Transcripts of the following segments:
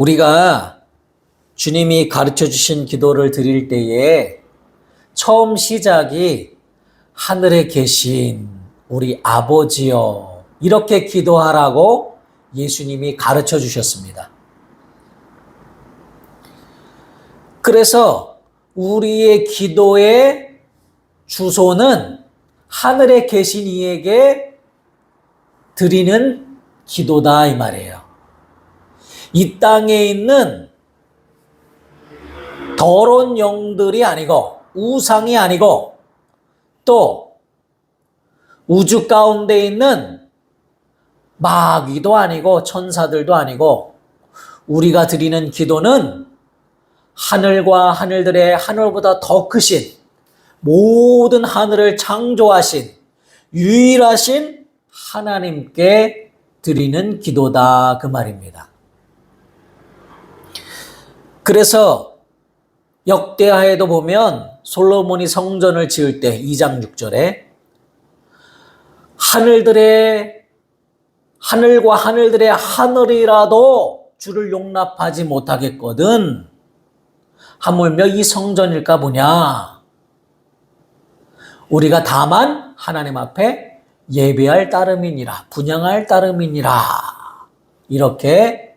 우리가 주님이 가르쳐 주신 기도를 드릴 때에 처음 시작이 하늘에 계신 우리 아버지여 이렇게 기도하라고 예수님이 가르쳐 주셨습니다. 그래서 우리의 기도의 주소는 하늘에 계신 이에게 드리는 기도다 이 말이에요. 이 땅에 있는 더러운 영들이 아니고 우상이 아니고 또 우주 가운데 있는 마귀도 아니고 천사들도 아니고 우리가 드리는 기도는 하늘과 하늘들의 하늘보다 더 크신 모든 하늘을 창조하신 유일하신 하나님께 드리는 기도다 그 말입니다. 그래서 역대하에도 보면 솔로몬이 성전을 지을 때 2장 6절에 하늘들의 하늘과 하늘들의 하늘이라도 주를 용납하지 못하겠거든. 하물며 이 성전일까 보냐? 우리가 다만 하나님 앞에 예배할 따름이니라 분양할 따름이니라. 이렇게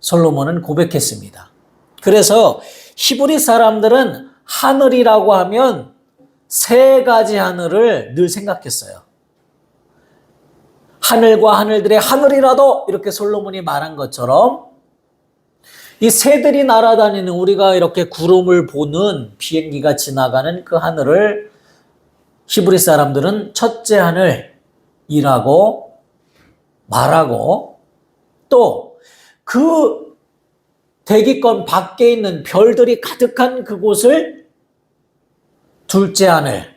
솔로몬은 고백했습니다. 그래서 히브리 사람들은 하늘이라고 하면 세 가지 하늘을 늘 생각했어요. 하늘과 하늘들의 하늘이라도 이렇게 솔로몬이 말한 것처럼 이 새들이 날아다니는 우리가 이렇게 구름을 보는 비행기가 지나가는 그 하늘을 히브리 사람들은 첫째 하늘이라고 말하고 또그 대기권 밖에 있는 별들이 가득한 그곳을 둘째 하늘,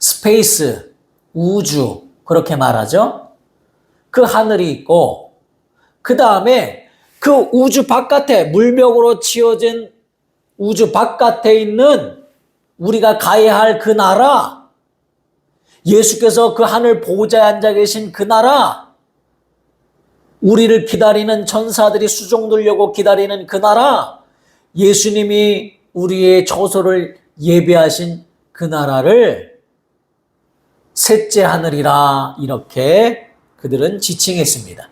스페이스, 우주 그렇게 말하죠. 그 하늘이 있고 그 다음에 그 우주 바깥에 물벽으로 치어진 우주 바깥에 있는 우리가 가야 할 그 나라 예수께서 그 하늘 보좌에 앉아 계신 그 나라 우리를 기다리는 천사들이 수종 들려고 기다리는 그 나라 예수님이 우리의 처소를 예배하신 그 나라를 셋째 하늘이라 이렇게 그들은 지칭했습니다.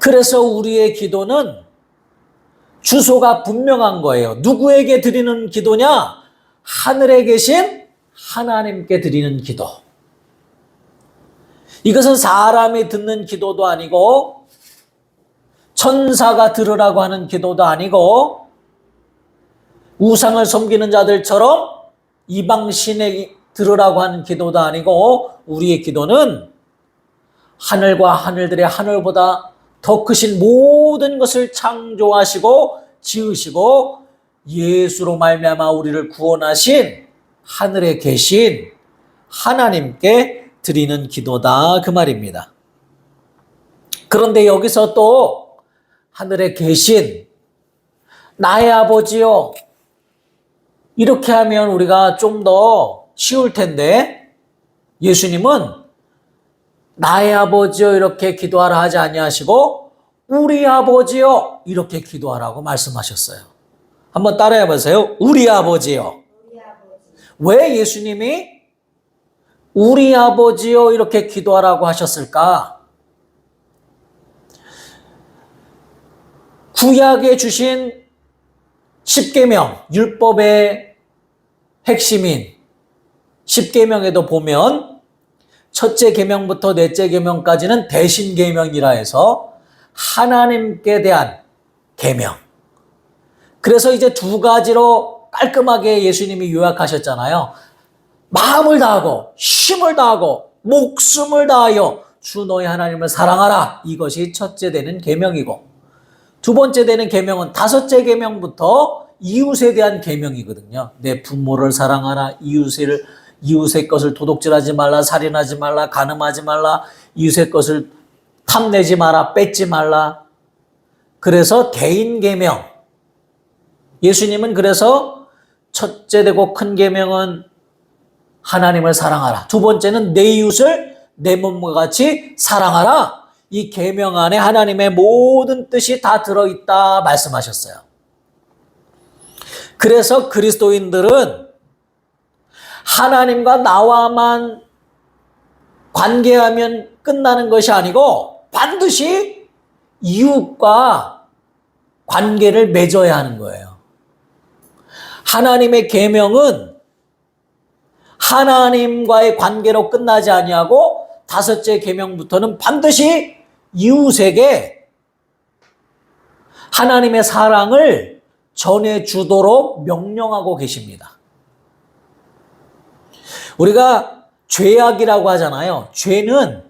그래서 우리의 기도는 주소가 분명한 거예요. 누구에게 드리는 기도냐? 하늘에 계신 하나님께 드리는 기도. 이것은 사람이 듣는 기도도 아니고, 천사가 들으라고 하는 기도도 아니고, 우상을 섬기는 자들처럼 이방신에 들으라고 하는 기도도 아니고, 우리의 기도는 하늘과 하늘들의 하늘보다 더 크신 모든 것을 창조하시고 지으시고 예수로 말미암아 우리를 구원하신 하늘에 계신 하나님께 드리는 기도다 그 말입니다. 그런데 여기서 또 하늘에 계신 나의 아버지요 이렇게 하면 우리가 좀 더 쉬울 텐데 예수님은 나의 아버지요 이렇게 기도하라 하지 아니하시고 우리 아버지요 이렇게 기도하라고 말씀하셨어요. 한번 따라해 보세요. 우리 아버지요. 왜 예수님이 우리 아버지요 이렇게 기도하라고 하셨을까? 구약에 주신 십계명 율법의 핵심인 십계명에도 보면 첫째 계명부터 넷째 계명까지는 대신 계명이라 해서 하나님께 대한 계명. 그래서 이제 두 가지로 깔끔하게 예수님이 요약하셨잖아요. 마음을 다하고 힘을 다하고 목숨을 다하여 주 너의 하나님을 사랑하라. 이것이 첫째 되는 계명이고 두 번째 되는 계명은 다섯째 계명부터 이웃에 대한 계명이거든요. 내 부모를 사랑하라. 이웃을 이웃의 것을 도둑질하지 말라, 살인하지 말라, 간음하지 말라, 이웃의 것을 탐내지 마라, 뺏지 말라. 그래서 개인 계명. 예수님은 그래서 첫째 되고 큰 계명은 하나님을 사랑하라. 두 번째는 내 이웃을 내 몸과 같이 사랑하라. 이 계명 안에 하나님의 모든 뜻이 다 들어 있다 말씀하셨어요. 그래서 그리스도인들은 하나님과 나와만 관계하면 끝나는 것이 아니고 반드시 이웃과 관계를 맺어야 하는 거예요. 하나님의 계명은 하나님과의 관계로 끝나지 아니하고 다섯째 계명부터는 반드시 이웃에게 하나님의 사랑을 전해 주도록 명령하고 계십니다. 우리가 죄악이라고 하잖아요. 죄는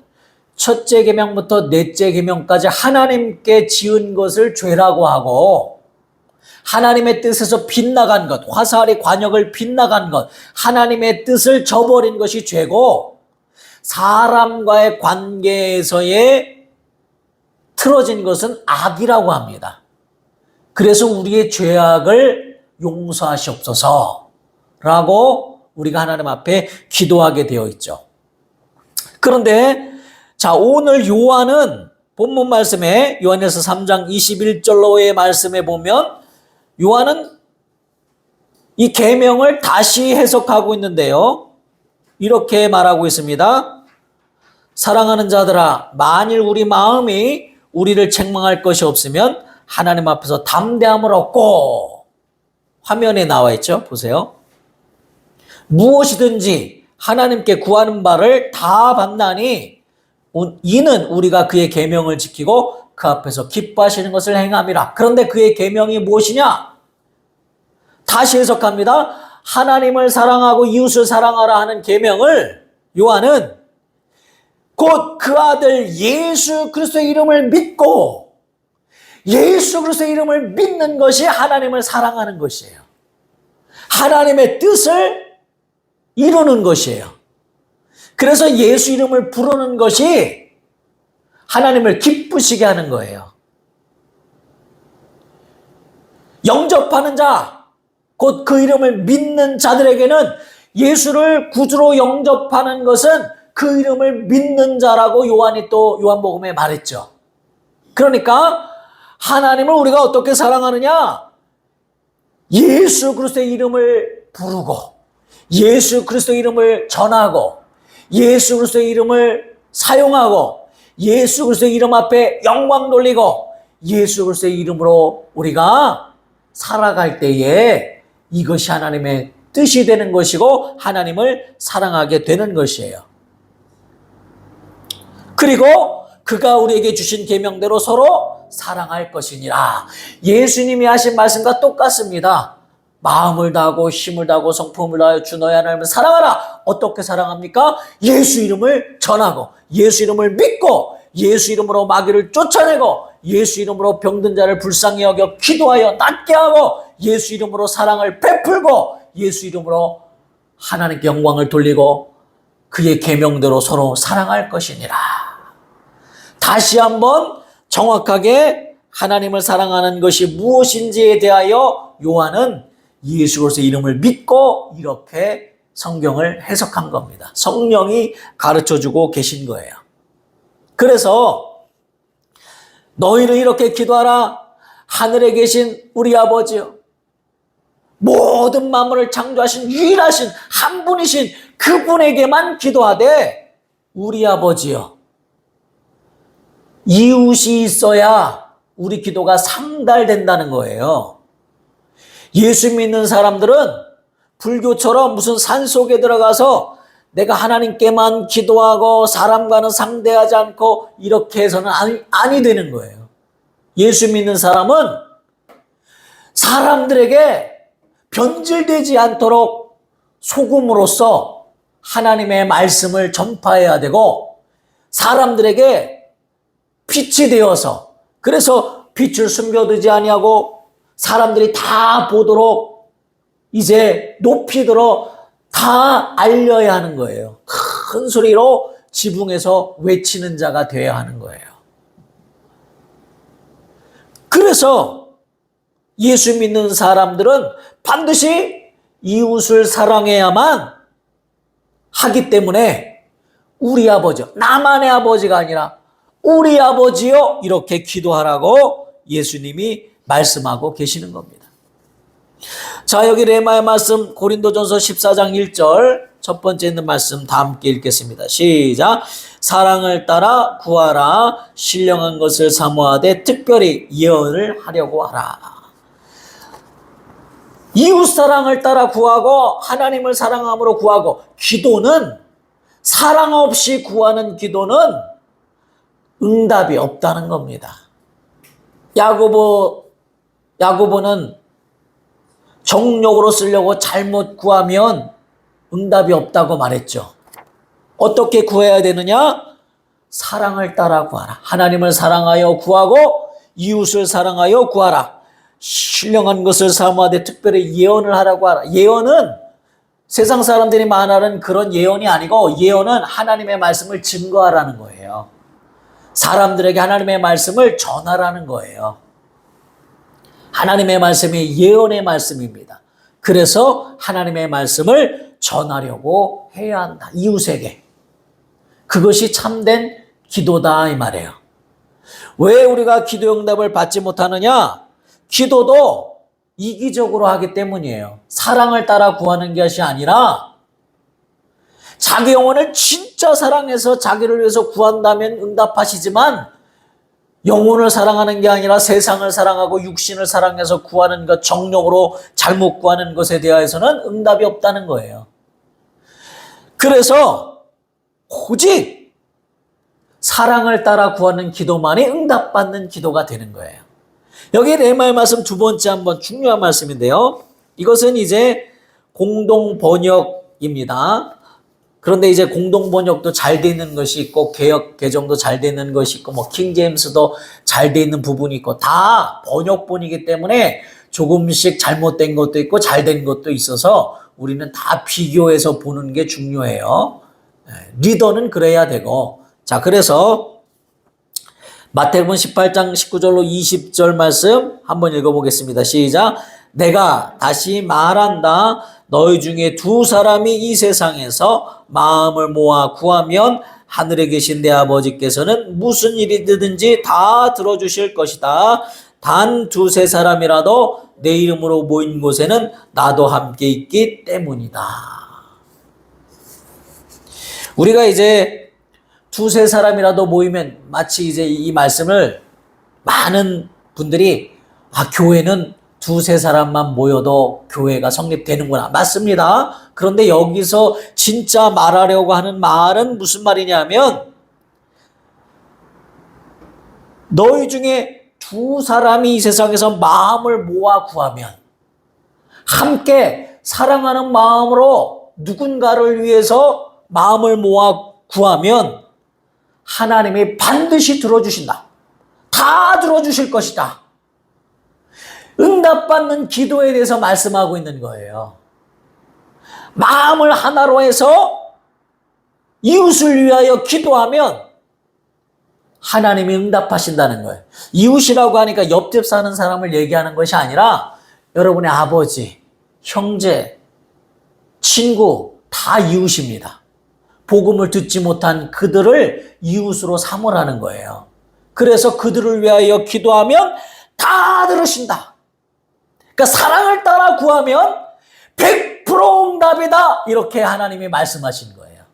첫째 계명부터 넷째 계명까지 하나님께 지은 것을 죄라고 하고 하나님의 뜻에서 빗나간 것, 화살의 관역을 빗나간 것, 하나님의 뜻을 저버린 것이 죄고 사람과의 관계에서의 틀어진 것은 악이라고 합니다. 그래서 우리의 죄악을 용서하시옵소서 라고 우리가 하나님 앞에 기도하게 되어 있죠. 그런데 자, 오늘 요한은 본문 말씀에 요한에서 3장 21절로의 말씀에 보면 요한은 이 계명을 다시 해석하고 있는데요. 이렇게 말하고 있습니다. 사랑하는 자들아, 만일 우리 마음이 우리를 책망할 것이 없으면 하나님 앞에서 담대함을 얻고 화면에 나와 있죠. 보세요. 무엇이든지 하나님께 구하는 바를 다 받나니 이는 우리가 그의 계명을 지키고 그 앞에서 기뻐하시는 것을 행함이라. 그런데 그의 계명이 무엇이냐? 다시 해석합니다. 하나님을 사랑하고 이웃을 사랑하라 하는 계명을 요한은 곧 그 아들 예수 그리스도의 이름을 믿고 예수 그리스도의 이름을 믿는 것이 하나님을 사랑하는 것이에요. 하나님의 뜻을 이루는 것이에요. 그래서 예수 이름을 부르는 것이 하나님을 기쁘시게 하는 거예요. 영접하는 자, 곧 그 이름을 믿는 자들에게는 예수를 구주로 영접하는 것은 그 이름을 믿는 자라고 요한이 또 요한복음에 말했죠. 그러니까 하나님을 우리가 어떻게 사랑하느냐? 예수 그리스도의 이름을 부르고 예수 그리스도의 이름을 전하고 예수 그리스도의 이름을 사용하고 예수 그리스도의 이름 앞에 영광 돌리고 예수 그리스도의 이름으로 우리가 살아갈 때에 이것이 하나님의 뜻이 되는 것이고 하나님을 사랑하게 되는 것이에요. 그리고 그가 우리에게 주신 계명대로 서로 사랑할 것이니라. 예수님이 하신 말씀과 똑같습니다. 마음을 다하고 힘을 다하고 성품을 다하여 주 너의 하나님을 사랑하라. 어떻게 사랑합니까? 예수 이름을 전하고 예수 이름을 믿고 예수 이름으로 마귀를 쫓아내고 예수 이름으로 병든 자를 불쌍히 여겨 기도하여 낫게 하고 예수 이름으로 사랑을 베풀고 예수 이름으로 하나님께 영광을 돌리고 그의 계명대로 서로 사랑할 것이니라. 다시 한번 정확하게 하나님을 사랑하는 것이 무엇인지에 대하여 요한은 예수 그리스도의 이름을 믿고 이렇게 성경을 해석한 겁니다. 성령이 가르쳐 주고 계신 거예요. 그래서 너희는 이렇게 기도하라. 하늘에 계신 우리 아버지요. 모든 만물을 창조하신 유일하신 한 분이신 그분에게만 기도하되 우리 아버지요. 이웃이 있어야 우리 기도가 상달된다는 거예요. 예수 믿는 사람들은 불교처럼 무슨 산 속에 들어가서 내가 하나님께만 기도하고 사람과는 상대하지 않고 이렇게 해서는 아니, 아니 되는 거예요. 예수 믿는 사람은 사람들에게 변질되지 않도록 소금으로서 하나님의 말씀을 전파해야 되고 사람들에게 빛이 되어서 그래서 빛을 숨겨두지 아니하고 사람들이 다 보도록 이제 높이 들어 다 알려야 하는 거예요. 큰 소리로 지붕에서 외치는 자가 되어야 하는 거예요. 그래서 예수 믿는 사람들은 반드시 이웃을 사랑해야만 하기 때문에 우리 아버지, 나만의 아버지가 아니라 우리 아버지요 이렇게 기도하라고 예수님이 말씀하고 계시는 겁니다. 자 여기 레마의 말씀 고린도전서 14장 1절 첫 번째 있는 말씀 다 함께 읽겠습니다. 시작 사랑을 따라 구하라 신령한 것을 사모하되 특별히 예언을 하려고 하라. 이웃 사랑을 따라 구하고 하나님을 사랑함으로 구하고 기도는 사랑 없이 구하는 기도는 응답이 없다는 겁니다. 야고보 야고보는 정욕으로 쓰려고 잘못 구하면 응답이 없다고 말했죠. 어떻게 구해야 되느냐? 사랑을 따라 구하라. 하나님을 사랑하여 구하고 이웃을 사랑하여 구하라. 신령한 것을 사모하되 특별히 예언을 하라고 하라. 예언은 세상 사람들이 말하는 그런 예언이 아니고 예언은 하나님의 말씀을 증거하라는 거예요. 사람들에게 하나님의 말씀을 전하라는 거예요. 하나님의 말씀이 예언의 말씀입니다. 그래서 하나님의 말씀을 전하려고 해야 한다. 이웃에게. 그것이 참된 기도다 이 말이에요. 왜 우리가 기도 응답을 받지 못하느냐? 기도도 이기적으로 하기 때문이에요. 사랑을 따라 구하는 것이 아니라 자기 영혼을 진짜 사랑해서 자기를 위해서 구한다면 응답하시지만 영혼을 사랑하는 게 아니라 세상을 사랑하고 육신을 사랑해서 구하는 것, 정력으로 잘못 구하는 것에 대해서는 응답이 없다는 거예요. 그래서 오직 사랑을 따라 구하는 기도만이 응답받는 기도가 되는 거예요. 여기 레마의 말씀 두 번째 한번 중요한 말씀인데요. 이것은 이제 공동 번역입니다. 그런데 이제 공동 번역도 잘 되는 것이 있고 개혁 개정도 잘 되는 것이 있고 뭐 킹제임스도 잘 돼 있는 부분이 있고 다 번역본이기 때문에 조금씩 잘못된 것도 있고 잘 된 것도 있어서 우리는 다 비교해서 보는 게 중요해요. 예, 리더는 그래야 되고 자 그래서 마태복음 18장 19절로 20절 말씀 한번 읽어보겠습니다. 시작. 내가 다시 말한다. 너희 중에 두 사람이 이 세상에서 마음을 모아 구하면 하늘에 계신 내 아버지께서는 무슨 일이든지 다 들어주실 것이다. 단 두세 사람이라도 내 이름으로 모인 곳에는 나도 함께 있기 때문이다. 우리가 이제 두세 사람이라도 모이면 마치 이제 이 말씀을 많은 분들이 아, 교회는 두세 사람만 모여도 교회가 성립되는구나. 맞습니다. 그런데 여기서 진짜 말하려고 하는 말은 무슨 말이냐면 너희 중에 두 사람이 이 세상에서 마음을 모아 구하면 함께 사랑하는 마음으로 누군가를 위해서 마음을 모아 구하면 하나님이 반드시 들어주신다. 다 들어주실 것이다. 응답받는 기도에 대해서 말씀하고 있는 거예요. 마음을 하나로 해서 이웃을 위하여 기도하면 하나님이 응답하신다는 거예요. 이웃이라고 하니까 옆집 사는 사람을 얘기하는 것이 아니라 여러분의 아버지, 형제, 친구 다 이웃입니다. 복음을 듣지 못한 그들을 이웃으로 삼으라는 거예요. 그래서 그들을 위하여 기도하면 다 들으신다. 그러니까 사랑을 따라 구하면 100% 응답이다. 이렇게 하나님이 말씀하신 거예요.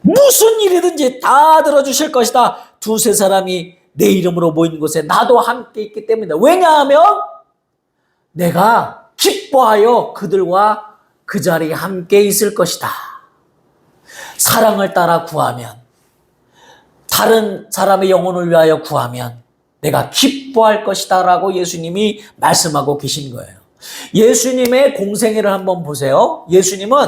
무슨 일이든지 다 들어주실 것이다. 두세 사람이 내 이름으로 모인 곳에 나도 함께 있기 때문이다. 왜냐하면 내가 기뻐하여 그들과 그 자리에 함께 있을 것이다. 사랑을 따라 구하면, 다른 사람의 영혼을 위하여 구하면, 내가 기뻐할 것이다 라고 예수님이 말씀하고 계신 거예요. 예수님의 공생애를 한번 보세요. 예수님은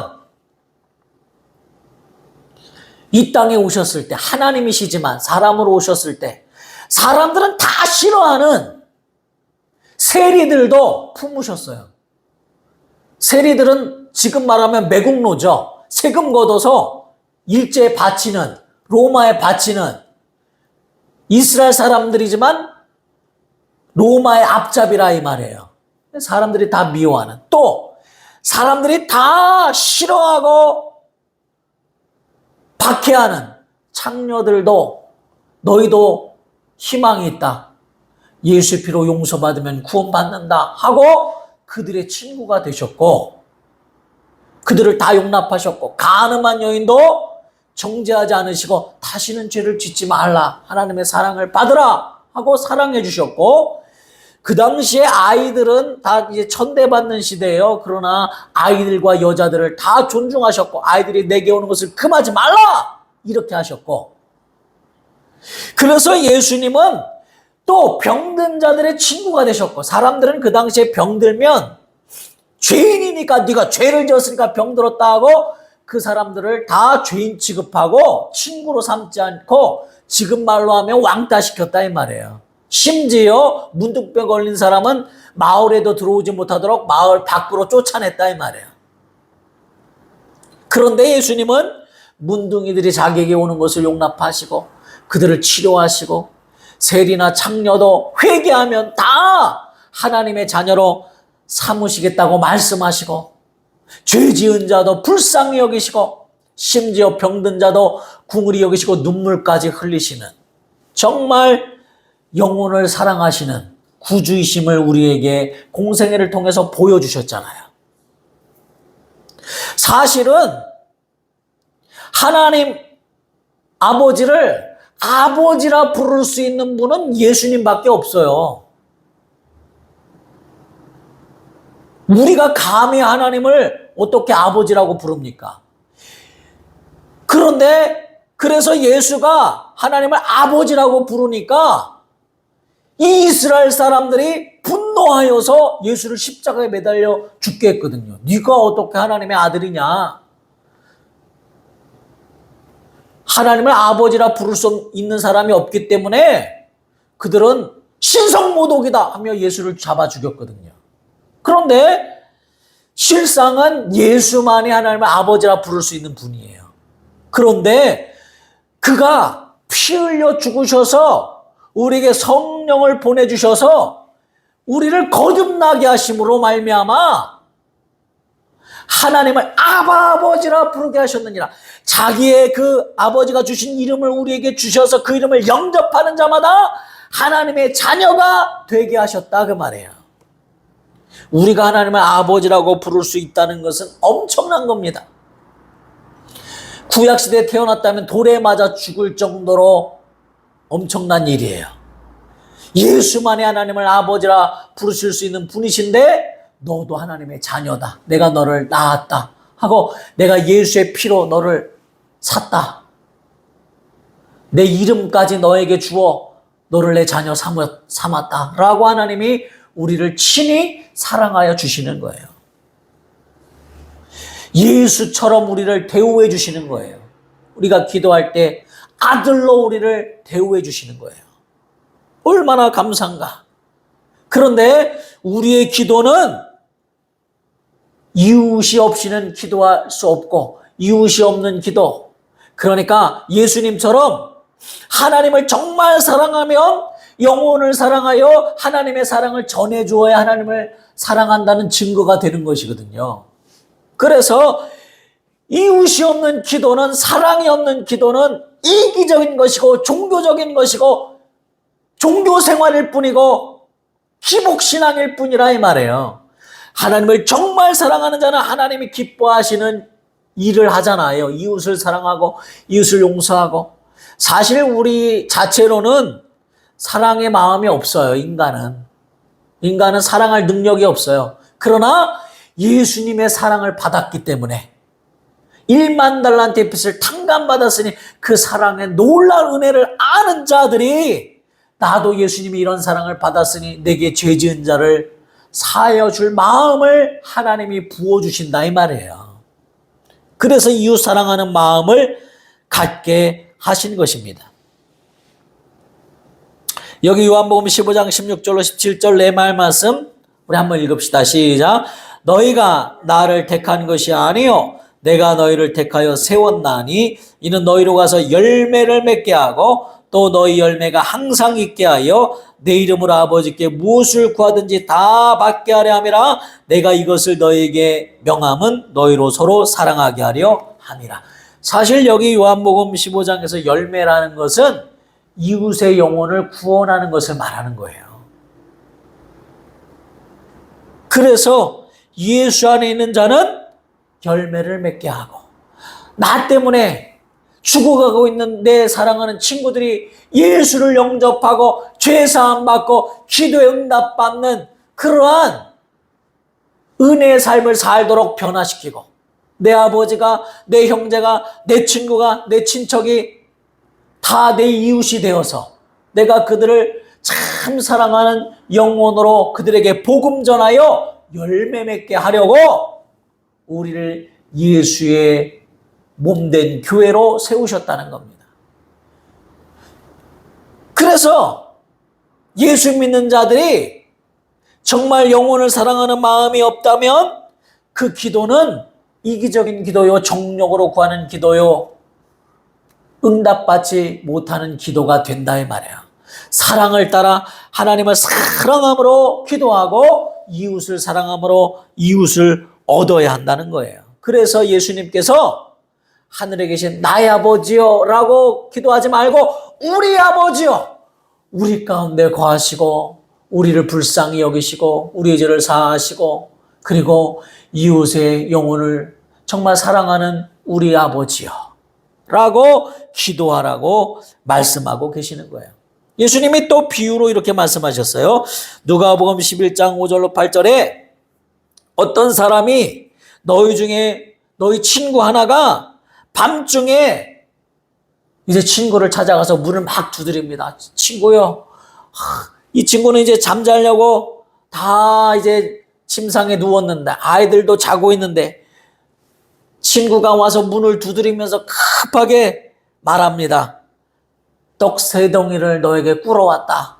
이 땅에 오셨을 때 하나님이시지만 사람으로 오셨을 때 사람들은 다 싫어하는 세리들도 품으셨어요. 세리들은 지금 말하면 매국노죠. 세금 걷어서 일제에 바치는 로마에 바치는 이스라엘 사람들이지만 로마의 앞잡이라 이 말이에요. 사람들이 다 미워하는. 또 사람들이 다 싫어하고 박해하는 창녀들도 너희도 희망이 있다. 예수의 피로 용서받으면 구원받는다 하고 그들의 친구가 되셨고 그들을 다 용납하셨고 가늠한 여인도 정죄하지 않으시고 다시는 죄를 짓지 말라. 하나님의 사랑을 받으라 하고 사랑해 주셨고 그 당시에 아이들은 다 이제 천대받는 시대예요. 그러나 아이들과 여자들을 다 존중하셨고 아이들이 내게 오는 것을 금하지 말라! 이렇게 하셨고. 그래서 예수님은 또 병든 자들의 친구가 되셨고 사람들은 그 당시에 병들면 죄인이니까 네가 죄를 지었으니까 병들었다 하고 그 사람들을 다 죄인 취급하고 친구로 삼지 않고 지금 말로 하면 왕따 시켰다 이 말이에요. 심지어 문득병 걸린 사람은 마을에도 들어오지 못하도록 마을 밖으로 쫓아냈다 이 말이에요. 그런데 예수님은 문둥이들이 자기에게 오는 것을 용납하시고 그들을 치료하시고 세리나 창녀도 회개하면 다 하나님의 자녀로 삼으시겠다고 말씀하시고 죄 지은 자도 불쌍히 여기시고 심지어 병든 자도 궁울이 여기시고 눈물까지 흘리시는 정말 영혼을 사랑하시는 구주이심을 우리에게 공생애를 통해서 보여주셨잖아요. 사실은 하나님 아버지를 아버지라 부를 수 있는 분은 예수님밖에 없어요. 우리가 감히 하나님을 어떻게 아버지라고 부릅니까? 그런데 그래서 예수가 하나님을 아버지라고 부르니까 이 이스라엘 사람들이 분노하여서 예수를 십자가에 매달려 죽게 했거든요. 네가 어떻게 하나님의 아들이냐? 하나님을 아버지라 부를 수 있는 사람이 없기 때문에 그들은 신성모독이다 하며 예수를 잡아 죽였거든요. 그런데 실상은 예수만이 하나님을 아버지라 부를 수 있는 분이에요. 그런데 그가 피 흘려 죽으셔서 우리에게 성령을 보내주셔서 우리를 거듭나게 하심으로 말미암아 하나님을 아바 아버지라 부르게 하셨느니라. 자기의 그 아버지가 주신 이름을 우리에게 주셔서 그 이름을 영접하는 자마다 하나님의 자녀가 되게 하셨다 그 말이에요. 우리가 하나님을 아버지라고 부를 수 있다는 것은 엄청난 겁니다. 구약시대에 태어났다면 돌에 맞아 죽을 정도로 엄청난 일이에요. 예수만이 하나님을 아버지라 부르실 수 있는 분이신데 너도 하나님의 자녀다. 내가 너를 낳았다. 하고 내가 예수의 피로 너를 샀다. 내 이름까지 너에게 주어 너를 내 자녀 삼았다. 라고 하나님이 우리를 친히 사랑하여 주시는 거예요. 예수처럼 우리를 대우해 주시는 거예요. 우리가 기도할 때 아들로 우리를 대우해 주시는 거예요. 얼마나 감사한가. 그런데 우리의 기도는 이웃이 없이는 기도할 수 없고 이웃이 없는 기도. 그러니까 예수님처럼 하나님을 정말 사랑하면 영혼을 사랑하여 하나님의 사랑을 전해 주어야 하나님을 사랑한다는 증거가 되는 것이거든요. 그래서 이웃이 없는 기도는 사랑이 없는 기도는 이기적인 것이고 종교적인 것이고 종교 생활일 뿐이고 기복신앙일 뿐이라 이 말이에요. 하나님을 정말 사랑하는 자는 하나님이 기뻐하시는 일을 하잖아요. 이웃을 사랑하고 이웃을 용서하고 사실 우리 자체로는 사랑의 마음이 없어요. 인간은 인간은 사랑할 능력이 없어요. 그러나 예수님의 사랑을 받았기 때문에 1만 달란트의 빚을 탕감받았으니 그 사랑의 놀라운 은혜를 아는 자들이 나도 예수님이 이런 사랑을 받았으니 내게 죄 지은 자를 사하여 줄 마음을 하나님이 부어 주신다 이 말이에요. 그래서 이웃 사랑하는 마음을 갖게 하신 것입니다. 여기 요한복음 15장 16절로 17절 내 말 말씀 우리 한번 읽읍시다. 시작. 너희가 나를 택한 것이 아니요 내가 너희를 택하여 세웠나니 이는 너희로 가서 열매를 맺게 하고 또 너희 열매가 항상 있게 하여 내 이름으로 아버지께 무엇을 구하든지 다 받게 하려 함이라 내가 이것을 너희에게 명함은 너희로 서로 사랑하게 하려 함이라. 사실 여기 요한복음 15장에서 열매라는 것은 이웃의 영혼을 구원하는 것을 말하는 거예요. 그래서 예수 안에 있는 자는 열매를 맺게 하고 나 때문에 죽어가고 있는 내 사랑하는 친구들이 예수를 영접하고 죄사함 받고 기도에 응답받는 그러한 은혜의 삶을 살도록 변화시키고 내 아버지가 내 형제가 내 친구가 내 친척이 다 내 이웃이 되어서 내가 그들을 참 사랑하는 영혼으로 그들에게 복음 전하여 열매 맺게 하려고 우리를 예수의 몸된 교회로 세우셨다는 겁니다. 그래서 예수 믿는 자들이 정말 영혼을 사랑하는 마음이 없다면 그 기도는 이기적인 기도요, 정력으로 구하는 기도요, 응답받지 못하는 기도가 된다 이 말이야. 사랑을 따라 하나님을 사랑함으로 기도하고 이웃을 사랑함으로 이웃을 얻어야 한다는 거예요. 그래서 예수님께서 하늘에 계신 나의 아버지요 라고 기도하지 말고 우리 아버지요 우리 가운데 거하시고 우리를 불쌍히 여기시고 우리의 죄를 사하시고 그리고 이웃의 영혼을 정말 사랑하는 우리 아버지요 라고 기도하라고 말씀하고 계시는 거예요. 예수님이 또 비유로 이렇게 말씀하셨어요. 누가복음 11장 5절로 8절에 어떤 사람이 너희 중에 너희 친구 하나가 밤중에 이제 친구를 찾아가서 문을 막 두드립니다. 친구요. 하, 이 친구는 이제 잠자려고 다 이제 침상에 누웠는데 아이들도 자고 있는데 친구가 와서 문을 두드리면서 급하게 말합니다. 떡 세 덩이를 너에게 꾸러왔다.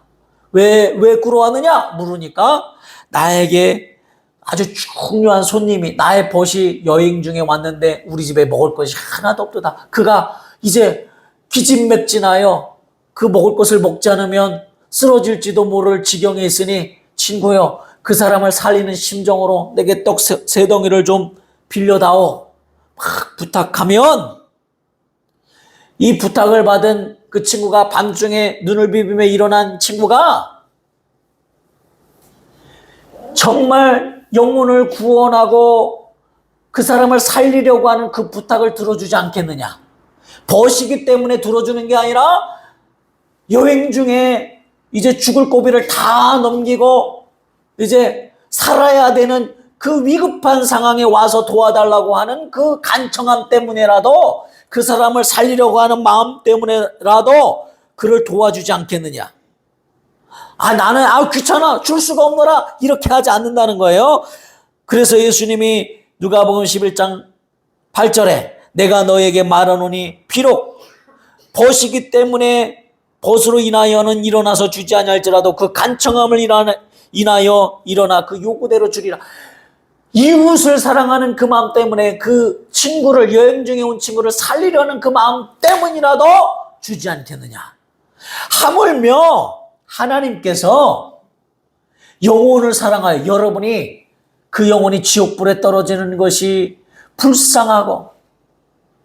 왜, 왜 꾸러왔느냐? 물으니까 나에게 아주 중요한 손님이 나의 벗이 여행 중에 왔는데 우리 집에 먹을 것이 하나도 없도다. 그가 이제 기진맥진하여 그 먹을 것을 먹지 않으면 쓰러질지도 모를 지경에 있으니 친구여 그 사람을 살리는 심정으로 내게 떡 세 덩이를 좀 빌려다오. 막 부탁하면 이 부탁을 받은 그 친구가 밤중에 눈을 비비며 일어난 친구가 정말 영혼을 구원하고 그 사람을 살리려고 하는 그 부탁을 들어주지 않겠느냐. 버시기 때문에 들어주는 게 아니라 여행 중에 이제 죽을 고비를 다 넘기고 이제 살아야 되는 그 위급한 상황에 와서 도와달라고 하는 그 간청함 때문에라도 그 사람을 살리려고 하는 마음 때문에라도 그를 도와주지 않겠느냐. 아, 나는, 아, 귀찮아. 줄 수가 없노라. 이렇게 하지 않는다는 거예요. 그래서 예수님이 누가복음 11장 8절에 내가 너에게 말하노니 비록 벗이기 때문에 벗으로 인하여는 일어나서 주지 아니할지라도 그 간청함을 인하여 일어나 그 요구대로 주리라. 이웃을 사랑하는 그 마음 때문에 그 친구를 여행 중에 온 친구를 살리려는 그 마음 때문이라도 주지 않겠느냐. 하물며 하나님께서 영혼을 사랑하여 여러분이 그 영혼이 지옥불에 떨어지는 것이 불쌍하고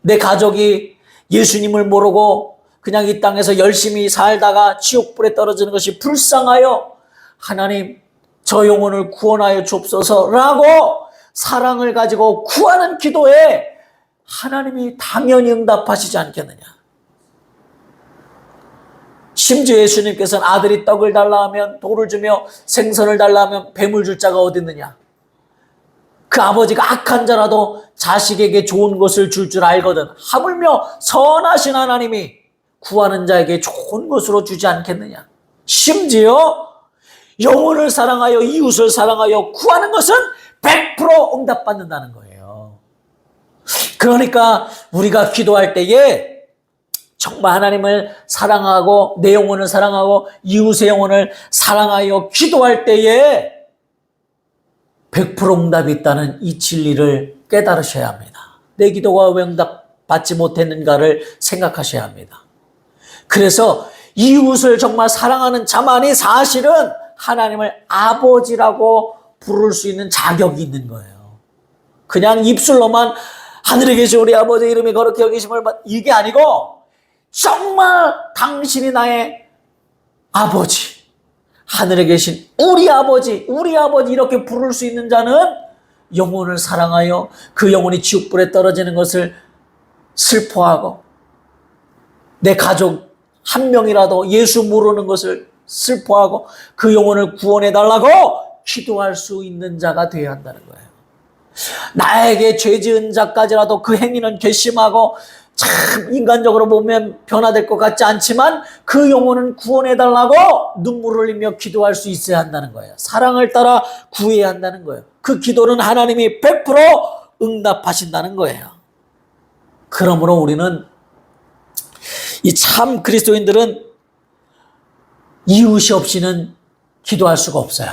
내 가족이 예수님을 모르고 그냥 이 땅에서 열심히 살다가 지옥불에 떨어지는 것이 불쌍하여 하나님 저 영혼을 구원하여 주옵소서라고 사랑을 가지고 구하는 기도에 하나님이 당연히 응답하시지 않겠느냐. 심지어 예수님께서는 아들이 떡을 달라 하면 돌을 주며 생선을 달라 하면 뱀을 줄 자가 어디 있느냐. 그 아버지가 악한 자라도 자식에게 좋은 것을 줄줄 알거든. 하물며 선하신 하나님이 구하는 자에게 좋은 것으로 주지 않겠느냐. 심지어 영혼을 사랑하여 이웃을 사랑하여 구하는 것은 100% 응답받는다는 거예요. 그러니까 우리가 기도할 때에 정말 하나님을 사랑하고 내 영혼을 사랑하고 이웃의 영혼을 사랑하여 기도할 때에 100% 응답이 있다는 이 진리를 깨달으셔야 합니다. 내 기도가 왜 응답받지 못했는가를 생각하셔야 합니다. 그래서 이웃을 정말 사랑하는 자만이 사실은 하나님을 아버지라고 부를 수 있는 자격이 있는 거예요. 그냥 입술로만 하늘에 계신 우리 아버지 이름이 거룩히 여기심을 받 이게 아니고 정말 당신이 나의 아버지 하늘에 계신 우리 아버지 우리 아버지 이렇게 부를 수 있는 자는 영혼을 사랑하여 그 영혼이 지옥불에 떨어지는 것을 슬퍼하고 내 가족 한 명이라도 예수 모르는 것을 슬퍼하고 그 영혼을 구원해 달라고 기도할 수 있는 자가 되어야 한다는 거예요. 나에게 죄 지은 자까지라도 그 행위는 괘씸하고 참 인간적으로 보면 변화될 것 같지 않지만 그 영혼은 구원해 달라고 눈물을 흘리며 기도할 수 있어야 한다는 거예요. 사랑을 따라 구해야 한다는 거예요. 그 기도는 하나님이 100% 응답하신다는 거예요. 그러므로 우리는 이 참 그리스도인들은 이웃이 없이는 기도할 수가 없어요.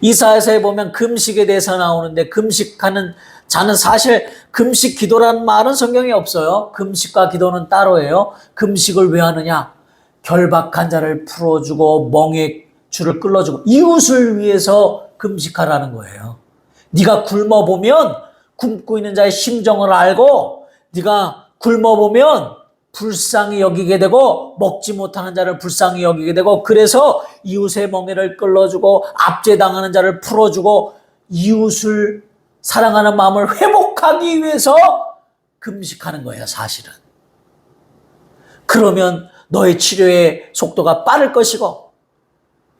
이사야서에 보면 금식에 대해서 나오는데 금식하는 자는 사실 금식 기도라는 말은 성경에 없어요. 금식과 기도는 따로예요. 금식을 왜 하느냐? 결박한 자를 풀어주고 멍에 줄을 끌어주고 이웃을 위해서 금식하라는 거예요. 네가 굶어 보면 굶고 있는 자의 심정을 알고 네가 굶어 보면 불쌍히 여기게 되고 먹지 못하는 자를 불쌍히 여기게 되고 그래서 이웃의 멍에를 끌어주고 압제당하는 자를 풀어주고 이웃을 사랑하는 마음을 회복하기 위해서 금식하는 거예요, 사실은. 그러면 너의 치료의 속도가 빠를 것이고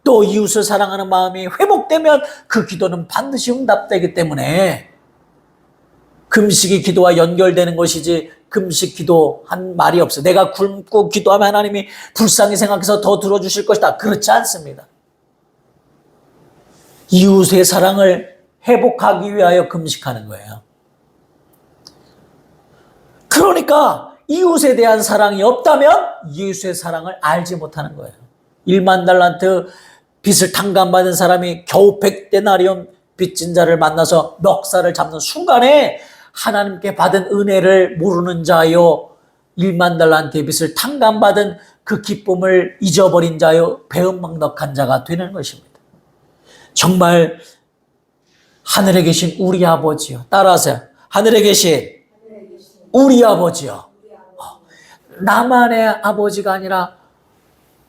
또 이웃을 사랑하는 마음이 회복되면 그 기도는 반드시 응답되기 때문에 금식이 기도와 연결되는 것이지 금식 기도 한 말이 없어. 내가 굶고 기도하면 하나님이 불쌍히 생각해서 더 들어주실 것이다. 그렇지 않습니다. 이웃의 사랑을 회복하기 위하여 금식하는 거예요. 그러니까 이웃에 대한 사랑이 없다면 예수의 사랑을 알지 못하는 거예요. 1만 달란트 빚을 탕감받은 사람이 겨우 100데나리온 빚진 자를 만나서 멱살을 잡는 순간에 하나님께 받은 은혜를 모르는 자요 1만 달란트의 빚을 탕감받은 그 기쁨을 잊어버린 자요 배은망덕한 자가 되는 것입니다. 정말 하늘에 계신 우리 아버지요. 따라하세요. 하늘에 계신 우리 아버지요. 어, 나만의 아버지가 아니라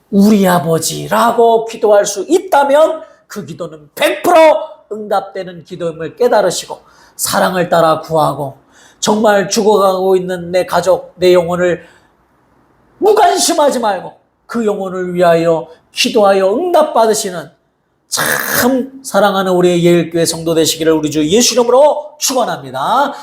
우리 아버지라고 기도할 수 있다면 그 기도는 100% 응답되는 기도임을 깨달으시고 사랑을 따라 구하고 정말 죽어가고 있는 내 가족, 내 영혼을 무관심하지 말고 그 영혼을 위하여 기도하여 응답받으시는 참 사랑하는 우리의 예일교회 성도 되시기를 우리 주 예수 이름으로 축원합니다.